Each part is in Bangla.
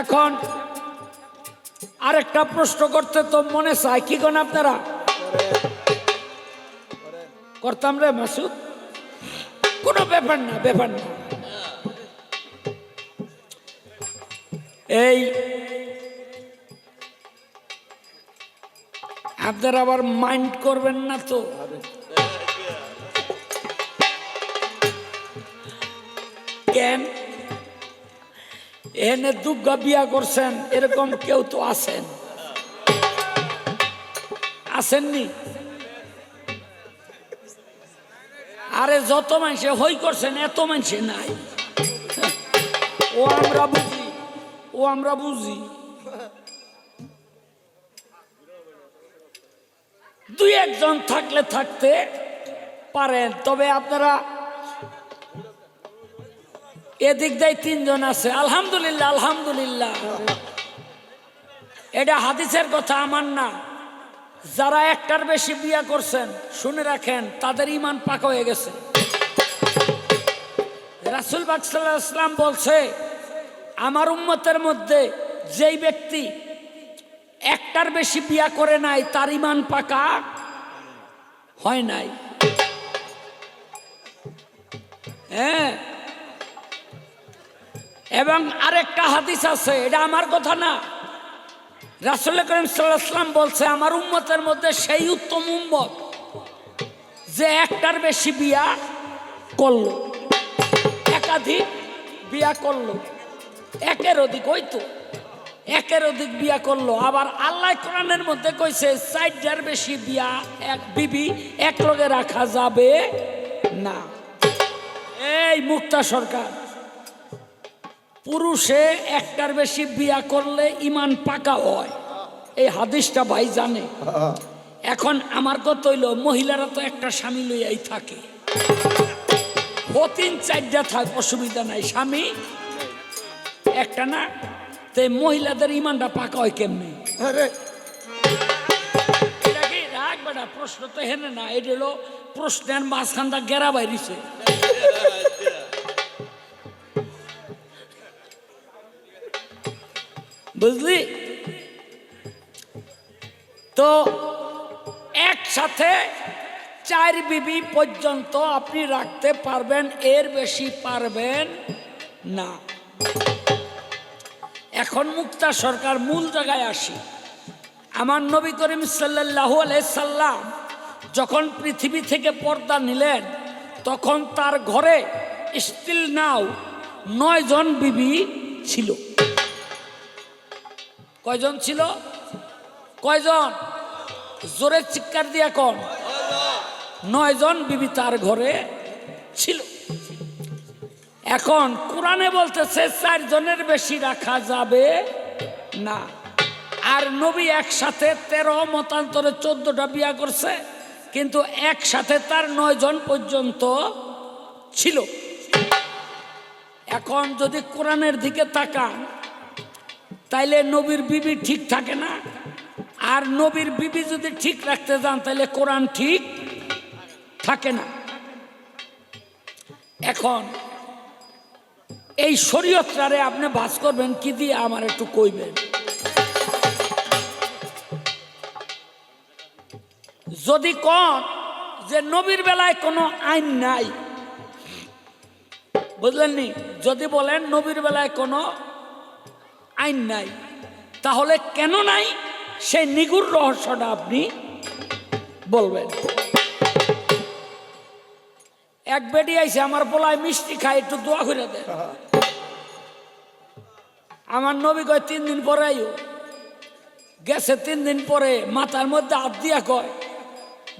এখন আরেকটা প্রশ্ন করতে তো মনে চায়। কি কোন আপনারা? করতাম রে মাসুদ। কোনো ব্যাপার না ব্যাপার না। এই আপনারা আবার মাইন্ড করবেন না তো। কেন? এনে দুর্গা বিয়া করছেন, এরকম কেউ তো আছেন। আসেননি আরে যত মানুষে হই করছেন, এত মানুষে নাই। ও আমরা বুঝি, ও আমরা বুঝি। দুই একজন থাকলে থাকতে পারেন, তবে আপনারা এদিক দিয়ে তিনজন আছে। আলহামদুলিল্লাহ আলহামদুলিল্লাহ। এটা হাদিসের কথা, আমার না। যারা একটার বেশি বিয়া করছেন, শুনে রাখেন, তাদের ইমান পাকা হয়ে গেছে। রাসুল বাকসাল্লাম বলছে, আমার উম্মতের মধ্যে যেই ব্যক্তি একটার বেশি বিয়া করে নাই, তার ইমান পাকা হয় নাই। হ্যাঁ এবং আরেকটা হাদিস আছে, এটা আমার কথা না। রাসুল করিম সাল্লাহাম বলছে, আমার উম্মতের মধ্যে সেই উত্তম উম্মত যে একটার বেশি বিয়া করল, একাধিক বিয়া করল, একের অধিক ওই তো একের অধিক বিয়া করল। আবার আল্লাহ কোরআনের মধ্যে কইছে, চারটার বেশি বিয়া এক বিবি এক লগে রাখা যাবে না। এই মুক্তা সরকার। পুরুষে একটার বেশি বিয়া করলে ইমান পাকা হয়। এই হাদিসটা ভাই জানে। এখন আমার কথা হইল মহিলারা তো একটা স্বামী লইয়াই থাকে। ও তিন চারটা থাক অসুবিধা নাই। স্বামী একটা না তে মহিলাদের ইমানটা পাকা হয় কেমনি? প্রশ্ন তো হেনে না এটা হলো প্রশ্নের মাঝখানটা গেরা বাইরিছে। বুঝলি? তো একসাথে চার বিবি পর্যন্ত আপনি রাখতে পারবেন, এর বেশি পারবেন না। এখন মুক্তা সরকার মূল জায়গায় আসি। আমার নবী করিম সাল্লাহ সাল্লাম যখন পৃথিবী থেকে পর্দা নিলেন, তখন তার ঘরে স্টিল নাও নয় জন বিবি ছিল। কয়জন ছিল? কয়জন? জোরে চিৎকার দিয়ে কোন। নয় জন বিবি তার ঘরে ছিল। এখন কোরআনে বলতেছে, চারজনের বেশি রাখা যাবে না। আর নবী একসাথে তেরো মতান্তরে চোদ্দটা বিয়া করছে, কিন্তু একসাথে তার নয় জন পর্যন্ত ছিল। এখন যদি কোরআনের দিকে তাকান তাইলে নবীর বিবি ঠিক থাকে না? আর নবীর বিবি যদি ঠিক রাখতে যান তাহলে কোরআন ঠিক থাকে না। এখন, এই শরীয়তটারে আপনি বাস করবেন, কি দিয়ে আমার একটু কইবেন? যদি কন যে নবীর বেলায় কোনো আইন নাই বুঝলেন নি যদি বলেন নবীর বেলায় কোনো আইন নাই। তাহলে কেন নাই? সেই নিগুর রহস্যটা আপনি বলবেন। এক বেটি আইসে আমার পোলায় মিষ্টি খাই একটু দোয়া করে দেয় আমার নবী কয়, তিন দিন পরে আইও। গেছে তিন দিন পরে, মাথার মধ্যে হাত দিয়া কয়,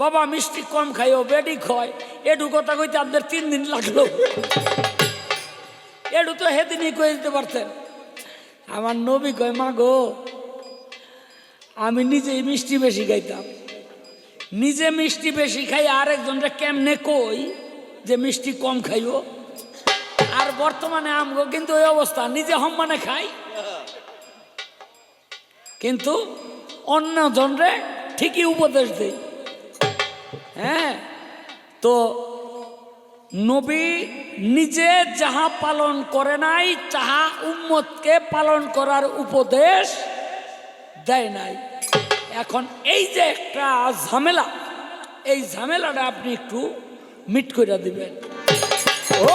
বাবা, মিষ্টি কম খাইও বেডি খয়। এটু কথা কইতে আপনার তিন দিন লাগল। এটু তো হেদিনই কয়ে দিতে পারতেন। আমার নবী কয়, মা গো, আমি নিজেই মিষ্টি বেশি খাইতাম। নিজে মিষ্টি বেশি খাই আরেকজনটা কেমনে কই যে মিষ্টি কম খাইও আর বর্তমানে আমগো কিন্তু ওই অবস্থা, নিজে সম্মানে খাই। কিন্তু অন্য জনরে ঠিকই উপদেশ দেই। হ্যাঁ? তো নবী নিজে যাহা পালন করে নাই, তাহা উম্মতকে পালন করার উপদেশ দেয় নাই। এখন এই যে একটা ঝামেলা, এই ঝামেলাটা আপনি একটু মিট করে দিবেন। ও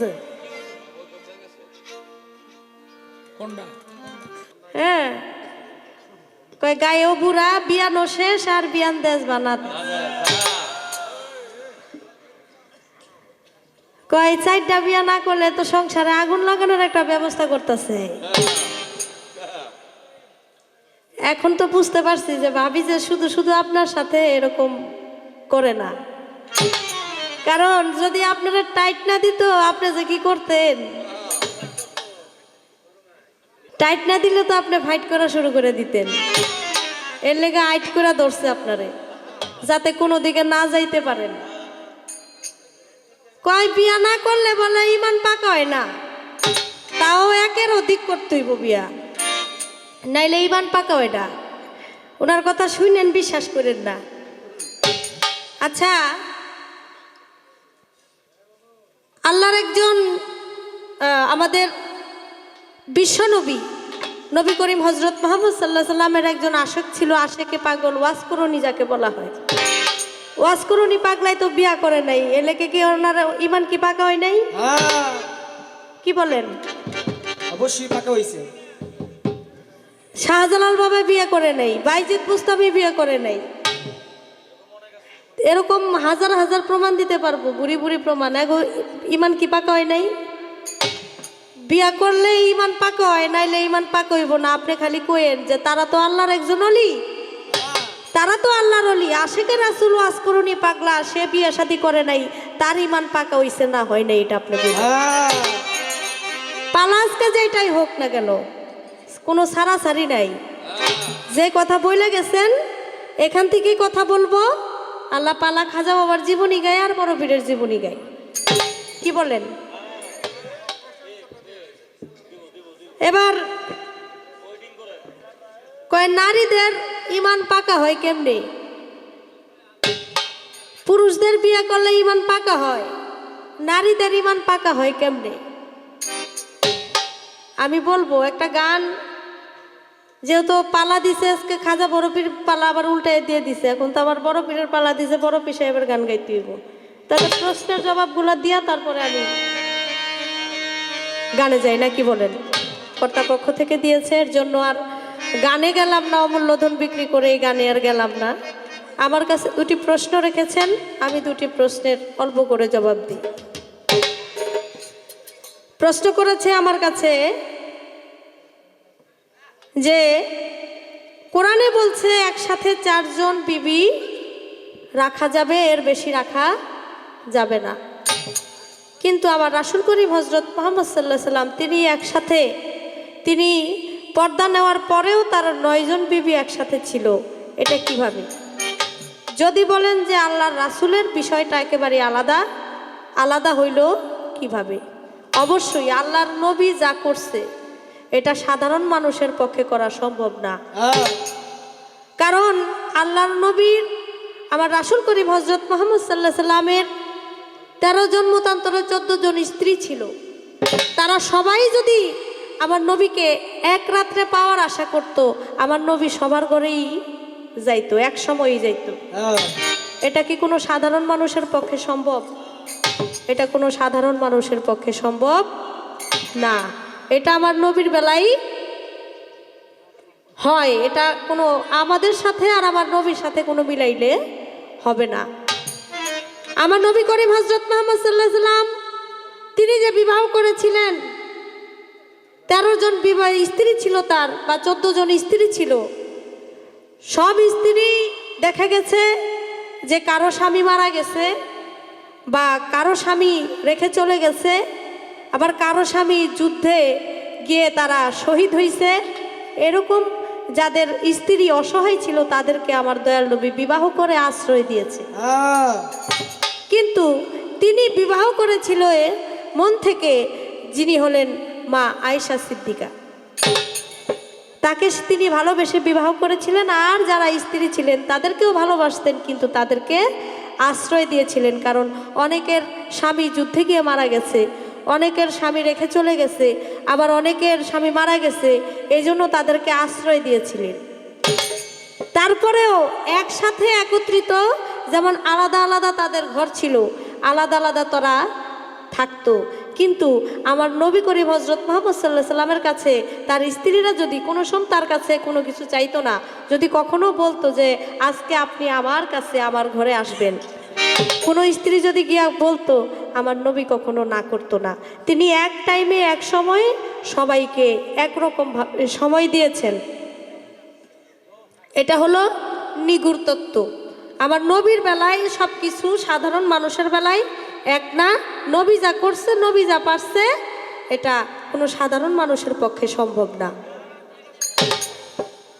গেছে কোনটা? হ্যাঁ। কয় গায়েও বুড়া বিয়ানো শেষ আর বিয়ান দেশ বানাত। কয় চারটা বিয়া না করলে তো সংসারে আগুন লাগানোর একটা ব্যবস্থা করতেছে। এখন তো বুঝতে পারছি যে ভাবি যে শুধু শুধু আপনার সাথে এরকম করে না। কারণ যদি আপনারা টাইট না দিত, আপনি যে কি করতেন? টাইট না দিলে তো আপনি ফাইট করা শুরু করে দিতেন। এর লেগে আইট করে ধরছে আপনারে, যাতে কোনো দিকে না যাইতে পারেন। কয়, বিয়া না করলে বলে ইমান পাকা হয় না। তাও একের অধিক করতে হইব বিয়া। নাইলে ইমান পাকা হয় না। ওনার কথা শুনেন, বিশ্বাস করেন না। আচ্ছা আল্লাহর একজন আমাদের বিশ্বনবী নবী করিম হজরত মোহাম্মদ সাল্লাহ সাল্লামের একজন আশেক ছিল আশেকে পাগল ওয়াসকরণী যাকে বলা হয়। ওয়াসকরণী পাগলাই তো বিয়া করে নাই। এলেকে কি ওনার ইমান কি পাকা হয় নাই? হ্যাঁ। কি বলেন? অবশ্যই পাকা হয়েছে শাহজালাল বাবা বিয়ে করে নেই বাইজিৎ মুস্তামি বিয়ে করে নেই। এরকম হাজার হাজার প্রমাণ দিতে পারব, বুড়ি বুড়ি প্রমাণ। এগো, ইমান কি পাকা হয় নাই? বিয়া করলে ইমান পাকা হয়, নাইলে ইমান পাকা হইব না। আপনি খালি কোয়েন যে তারা তো আল্লাহর একজন অলি। তারা তো আল্লাহর অলি। আশেকে রাসুল ওয়াজ করুনি পাগলা, সে বিয়ে শাদি করে নাই। তার ইমান পাকা হইছে না হয় নাই এটা আপনি পালাজকে যেটাই হোক না কেন, কোনো সারাসারি নাই। যে কথা বলে গেছেন, এখান থেকেই কথা বলব? আল্লাহ পালা খাজা বাবার জীবনী গায় আর বড় পীরের জীবনী গায়। কি বলেন এবার কয়, নারীদের ইমান পাকা হয় কেমনে? পুরুষদের বিয়ে করলে ইমান পাকা হয়, নারীদের ইমান পাকা হয় কেমনে? আমি বলব, একটা গান যেহেতু পালা দিছে, আজকে খাজা বড় পীর পালা আবার উল্টায় দিয়ে দিছে। এখন তো আবার বড় পীরের পালা দিছে বড় পীর সাহেবের গান গাইতে হইব। তাহলে প্রশ্নের জবাবগুলো দিয়া তারপরে আমি গানে যাই, না কি বলেন? কর্তাপক্ষ থেকে দিয়েছে, এর জন্য আর গানে গেলাম না, অমূল্য ধন বিক্রি করে এই গানে আর গেলাম না। আমার কাছে দুটি প্রশ্ন রেখেছেন, আমি দুটি প্রশ্নের অল্প করে জবাব দিই। প্রশ্ন করেছে আমার কাছে যে কোরআনে বলছে, একসাথে চারজন বিবি রাখা যাবে, এর বেশি রাখা যাবে না। কিন্তু আবার রাসুল করিম হজরত মোহাম্মদ সাল্লাহ সাল্লাম তিনি একসাথে, তিনি পর্দা নেওয়ার পরেও তার নয়জন বিবি একসাথে ছিল। এটা কীভাবে যদি বলেন যে আল্লাহর রাসুলের বিষয়টা একেবারে আলাদা আলাদা হইল কীভাবে? অবশ্যই আল্লাহর নবী যা করছে এটা সাধারণ মানুষের পক্ষে করা সম্ভব না। কারণ আল্লাহর নবীর আমার রাসুল করিম হজরত মোহাম্মদ সাল্লাহ সাল্লামের তেরো জন মতান্তরে চোদ্দ জন স্ত্রী ছিল। তারা সবাই যদি আমার নবীকে এক রাত্রে পাওয়ার আশা করত আমার নবী সবার ঘরেই যাইতো এক সময়ই যাইতো। এটা কি কোনো সাধারণ মানুষের পক্ষে সম্ভব? এটা কোনো সাধারণ মানুষের পক্ষে সম্ভব না। এটা আমার নবীর বেলায় হয়, এটা কোনো আমাদের সাথে আর আমার নবীর সাথে কোনো মিলাইলে হবে না। আমার নবী করিম হজরত মোহাম্মদ সাল্লাহ সাল্লাম, তিনি যে বিবাহ করেছিলেন, তেরো জন বিবাহ স্ত্রী ছিল তার, বা চোদ্দ জন স্ত্রী ছিল, সব স্ত্রী দেখা গেছে যে কারও স্বামী মারা গেছে, বা কারও স্বামী রেখে চলে গেছে আবার কারও স্বামী যুদ্ধে গিয়ে তারা শহীদ হয়েছে এরকম যাদের স্ত্রী অসহায় ছিল তাদেরকে আমার দয়াল নবী বিবাহ করে আশ্রয় দিয়েছে। হ্যাঁ। কিন্তু তিনি বিবাহ করেছিল মন থেকে যিনি হলেন মা আয়েশা সিদ্দিকা। তাকে তিনি ভালোবেসে বিবাহ করেছিলেন আর যারা স্ত্রী ছিলেন তাদেরকেও ভালোবাসতেন কিন্তু তাদেরকে আশ্রয় দিয়েছিলেন কারণ অনেকের স্বামী যুদ্ধে গিয়ে মারা গেছে। অনেকের স্বামী রেখে চলে গেছে, আবার অনেকের স্বামী মারা গেছে, এই জন্য তাদেরকে আশ্রয় দিয়েছিলেন। তারপরেও একসাথে একত্রিত যেমন আলাদা আলাদা তাদের ঘর ছিল, আলাদা আলাদা তারা থাকতো। কিন্তু আমার নবী করিম হজরত মোহাম্মদ সাল্লাহ সাল্লামের কাছে তার স্ত্রীরা যদি কোনো সময় তার কাছে কোনো কিছু চাইতো না, যদি কখনো বলতো যে, আজকে আপনি আমার কাছে, আমার ঘরে আসবেন। কোনো স্ত্রী যদি গিয়া বলতো, আমার নবী কখনো না করতো না। তিনি এক টাইমে এক সময়ে সবাইকে একরকম সময় দিয়েছেন। এটা হলো নিগুর তত্ত্ব। আমার নবীর বেলায় সব কিছু সাধারণ মানুষের বেলায় এক না, নবী যা করছে, নবী যা পারছে, এটা কোনো সাধারণ মানুষের পক্ষে সম্ভব না।